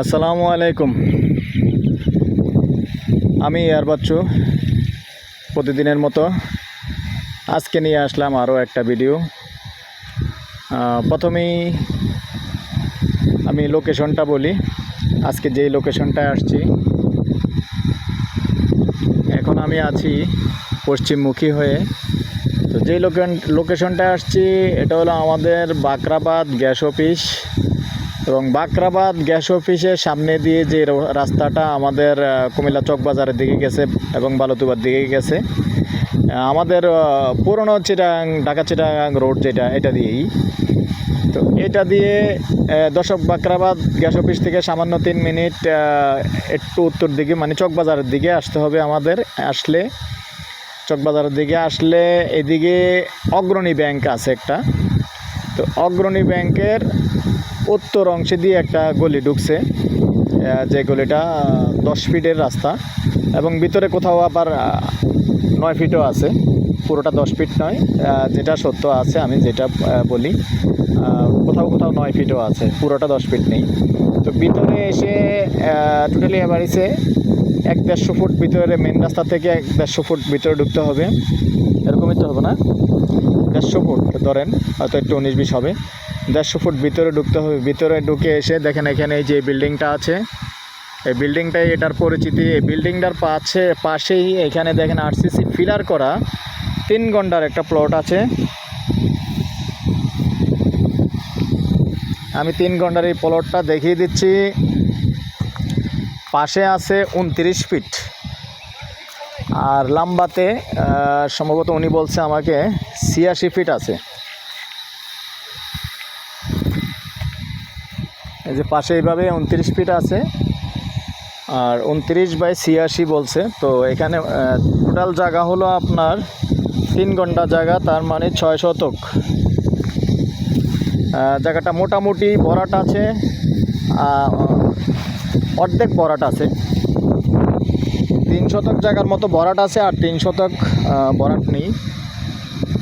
আসসালামু আলাইকুম। আমি এয়ার বাচ্চু। প্রতিদিনের মতো আজকে নিয়ে আসলাম আরও একটা ভিডিও। প্রথমেই আমি লোকেশনটা বলি। আজকে যেই লোকেশনটায় আসছি, এখন আমি আছি পশ্চিমমুখী হয়ে। তো যেই লোকেন, লোকেশনটায় আসছি, এটা হলো আমাদের বাকরাবাদ গ্যাস অফিস। এবং বাকরাবাদ গ্যাস অফিসের সামনে দিয়ে যে রাস্তাটা আমাদের কুমিল্লা চক বাজারের দিকে গেছে এবং বালুতুবার দিকে গেছে। আমাদের পুরনো চিটাং, ঢাকা চিটাং রোড যেটা, এটা দিয়েই। তো এটা দিয়ে দশক বাকরাবাদ গ্যাস অফিস থেকে সামান্য তিন মিনিট একটু উত্তর দিকে মানে চক বাজারের দিকে আসতে হবে আমাদের, আসলে। চকবাজারের দিকে আসলে এদিকে অগ্রণী ব্যাংক আছে একটা। তো অগ্রণী ব্যাংকের উত্তর অংশে দিয়ে একটা গলি ঢুকছে যে গলিটা দশ ফিটের রাস্তা এবং ভিতরে কোথাও আবার নয় ফিটও আছে। পুরোটা দশ ফিট নয় যেটা সত্য আছে, আমি যেটা বলি কোথাও কোথাও নয় ফিটও আছে, পুরোটা দশ ফিট নেই। তো ভিতরে এসে টোটালি বাড়িছে এক দেড়শো ফুট ভিতরে মেন রাস্তা থেকে এক দেড়শো ফুট ভিতরে ঢুকতে হবে। এরকমই তো হবে না? দেড়শো ফুট ধরেন, হয়তো একটু উনিশ বিশ হবে। দেড়শো ফুট ভিতরে ঢুকতে হবে। ভিতরে ঢুকে এসে দেখেন এখানে এই যে বিল্ডিংটা আছে। এই বিল্ডিংটাই এটার পরিচিতি। এই বিল্ডিংটার পাশে, পাশেই এখানে দেখেন আরসিসি ফিলার করা তিন ঘণ্টার একটা প্লট আছে। আমি তিন ঘণ্টার এই প্লটটা দেখিয়ে দিচ্ছি। পাশে আছে উনত্রিশ ফিট। আর লাম্বাতে সম্ভবত উনি বলছে আমাকে ছিয়াশি ফিট আছে। এই যে পাশে এইভাবে উনত্রিশ ফিট আছে, আর উনত্রিশ বাই ছিয়াশি বলছে। তো এখানে টোটাল জায়গা হলো আপনার তিন ঘণ্টা জায়গা, তার মানে ছয় শতক। জায়গাটা মোটামুটি ভরাট আছে অর্ধেক ভরাট আছে। তিন শতক জায়গার মতো ভরাট আছে আর তিন শতক ভরাট নেই।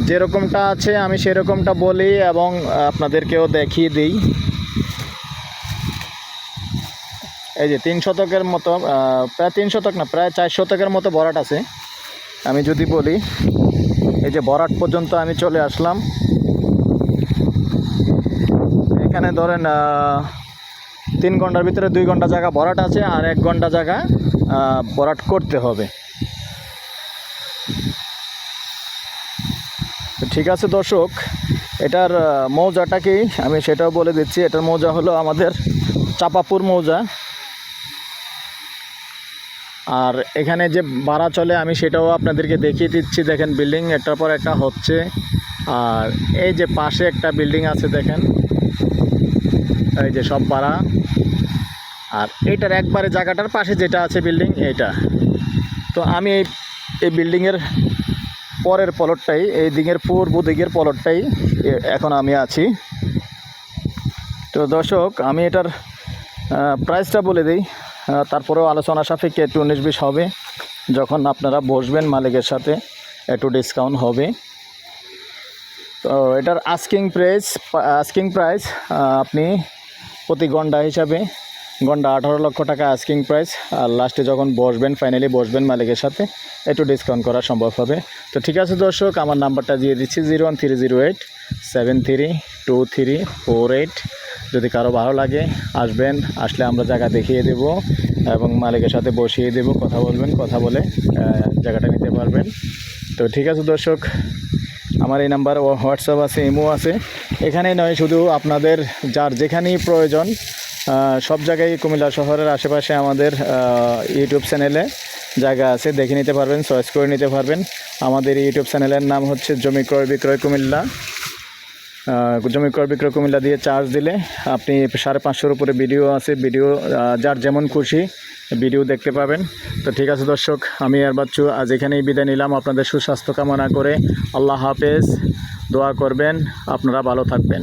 যেরকমটা আছে আমি সেরকমটা বলি এবং আপনাদেরকেও দেখিয়ে দিই। এই যে তিন শতকের মতো প্রায় তিন শতক না, প্রায় চার শতকের মতো ভরাট আছে। আমি যদি বলি, এই যে বরাট পর্যন্ত আমি চলে আসলাম। এখানে ধরেন তিন ঘণ্টার ভিতরে দুই ঘণ্টা জায়গা ভরাট আছে আর এক ঘণ্টা জায়গা ভরাট করতে হবে। ঠিক আছে দর্শক, এটার মৌজাটাকেই আমি সেটাও বলে দিচ্ছি, এটার মৌজা হলো আমাদের চাপাপুর মৌজা। আর এখানে যে ভাড়া চলে, আমি সেটাও আপনাদেরকে দেখিয়ে দিচ্ছি। দেখেন বিল্ডিং একটার পর একটা হচ্ছে। আর এই যে পাশে একটা বিল্ডিং আছে, দেখেন। এই যে সব পাড়া আর এইটার একবারে জায়গাটার পাশে যেটা আছে বিল্ডিং এইটা। তো আমি এই এই বিল্ডিংয়ের পরের পলটটাই এই দিকের পূর্ব দিকের পলটটাই এখন আমি আছি। তো দর্শক, আমি এটার প্রাইসটা বলে দিই। তারপরেও আলোচনা সাপেক্ষে একটু উনিশ বিশ হবে। যখন আপনারা বসবেন মালিকের সাথে, একটু ডিসকাউন্ট হবে। তো এটার আস্কিং প্রাইস আস্কিং প্রাইস আপনি প্রতি ঘণ্টা হিসাবে ঘণ্টা আঠারো লক্ষ টাকা আস্কিং প্রাইস আর লাস্টে যখন বসবেন ফাইনালি বসবেন মালিকের সাথে, একটু ডিসকাউন্ট করা সম্ভব হবে। তো ঠিক আছে দর্শক, আমার নাম্বারটা দিয়ে দিচ্ছি zero one three zero eight, seven three two three four eight. যদি কারও ভালো লাগে, আসবেন, আসলে আমরা জায়গা দেখিয়ে দেব এবং মালিকের সাথে বসিয়ে দেব, কথা বলবেন, কথা বলে জায়গাটা নিতে পারবেন। তো ঠিক আছে দর্শক, আমার এই নাম্বার হোয়াটসঅ্যাপ আছে, ইমো আছে। এখানে নয়, শুধু আপনাদের, যার যেখানেই প্রয়োজন সব জায়গায় কুমিল্লা শহরের আশেপাশে আমাদের ইউটিউব চ্যানেলে জায়গা আছে, দেখে নিতে পারবেন চয়েস করে নিতে পারবেন। আমাদের ইউটিউব চ্যানেলের নাম হচ্ছে জমি ক্রয় বিক্রয় কুমিল্লা। জমি ক্রয় বিক্রয় কুমিল্লা দিয়ে চার্জ দিলে আপনি সাড়ে পাঁচশোর উপরে ভিডিও আছে ভিডিও যার যেমন খুশি ভিডিও দেখতে পাবেন। তো ঠিক আছে দর্শক, আমি আর বাচ্চু আজ এখানেই বিদায় নিলাম। আপনাদের সুস্বাস্থ্য কামনা করে আল্লাহ হাফেজ। দোয়া করবেন, আপনারা ভালো থাকবেন।